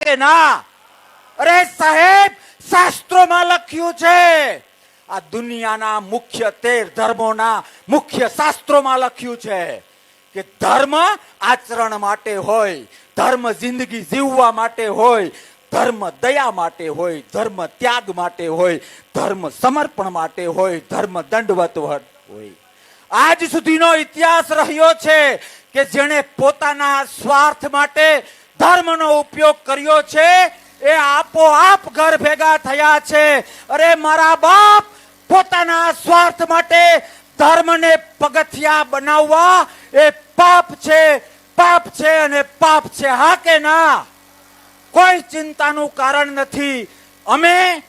કે ના. અરે સાહેબ, શાસ્ત્રોમાં લખ્યું છે. આ દુનિયાના મુખ્ય તેર ધર્મોના મુખ્ય શાસ્ત્રોમાં લખ્યું છે કે ધર્મ આચરણ માટે હોય, ધર્મ જિંદગી જીવવા માટે હોય, ધર્મ દયા માટે હોય, ધર્મ ત્યાગ માટે હોય, ધર્મ સમર્પણ માટે હોય, ધર્મ દંડવત હોય. આજ સુધીનો ઇતિહાસ રહ્યો છે કે જેણે પોતાના સ્વાર્થ માટે ધર્મનો ઉપયોગ કર્યો છે, એ આપોઆપ ઘર ભેગા થયા છે. અરે મારા બાપ પોતાના સ્વાર્થ માટે ધર્મને પગથિયા બનાવવા, એ પાપ છે પાપ છે અને પાપ છે, હા કે ના? કોઈ ચિંતાનું કારણ નથી. અમે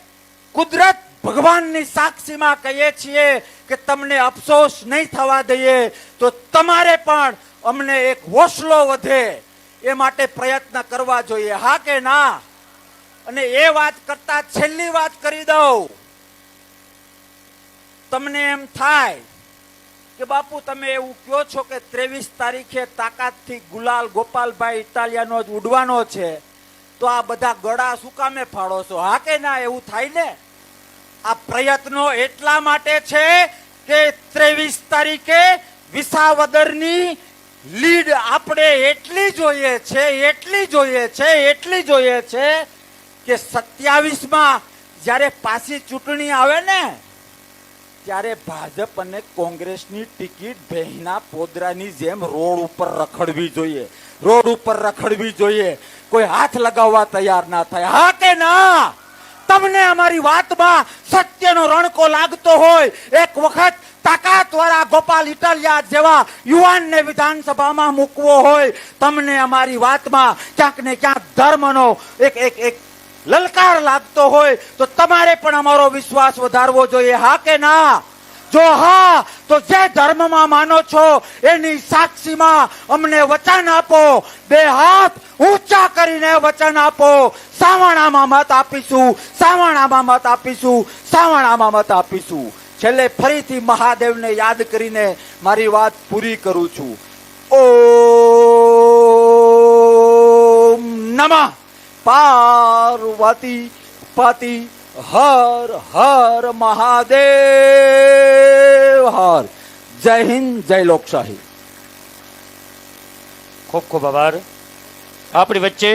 કુદરત ભગવાનની સાક્ષીમાં કહીએ છીએ કે તમને અફસોસ નહીં થવા દઈએ, તો તમારે પણ અમને એક હોસલો વધે. એ માટે પ્રયત્ન કરવા જોઈએ. હા કે ના? અને એ વાત કરતા છેલ્લી વાત કરી દઉં. તમને એમ થાય કે બાપુ તમે એવું કહો છો કે ત્રેવીસ તારીખે તાકાતથી ગુલાલ ગોપાલભાઈ ઇટાલિયાનો જ ઉડવાનો છે, તો આ બધા ગળા શું કામે ફાળો છો? હા કે ના એવું થાય ને? આ પ્રયત્નો એટલા માટે છે કે ત્રેવીસ તારીખે વિસાવદરની લીડ આપણે એટલી જોઈએ છે, એટલી જોઈએ છે, એટલી જોઈએ છે કે સત્યાવીસમાં જ્યારે પાછી ચૂંટણી આવે ને, ત્યારે ભાજપ અને કોંગ્રેસની ટિકિટ બહેના પોદરાની જેમ રોડ ઉપર રખડવી જોઈએ. રોડ ઉપર રખડવી જોઈએ. કોઈ હાથ લગાવવા તૈયાર ના થાય. હા કે ના? તમને અમારી વાતમાં સત્યનો રણકો લાગતો હોય, એક વખત તાકાત વાળા ગોપાલ ઇટાલિયા જેવા યુવાનને વિધાનસભામાં મૂકવો હોય, તમને અમારી વાતમાં ક્યાંક ને ક્યાંક ધર્મનો એક એક એક લલકાર લાગતો હોય, તો તમારે પણ અમારો વિશ્વાસ વધારવો જોઈએ, હા કે ના? જો હા, તો જે ધર્મમાં માનો છો, એની સાક્ષીમાં અમને વચન આપો. બે હાથ ઊંચા કરીને વચન આપો. સાવણામાં મત આપીશું, સાવણામાં મત આપીશું, સાવણામાં મત આપીશું. છેલ્લે ફરીથી મહાદેવને યાદ કરીને મારી વાત પૂરી કરું છું. ઓ નમઃ. પાર્વતી પતિ હર હર મહાદેવ. હર જય હિન્દ જય લોકશાહી ખૂબ ખૂબ આભાર આપણી વચ્ચે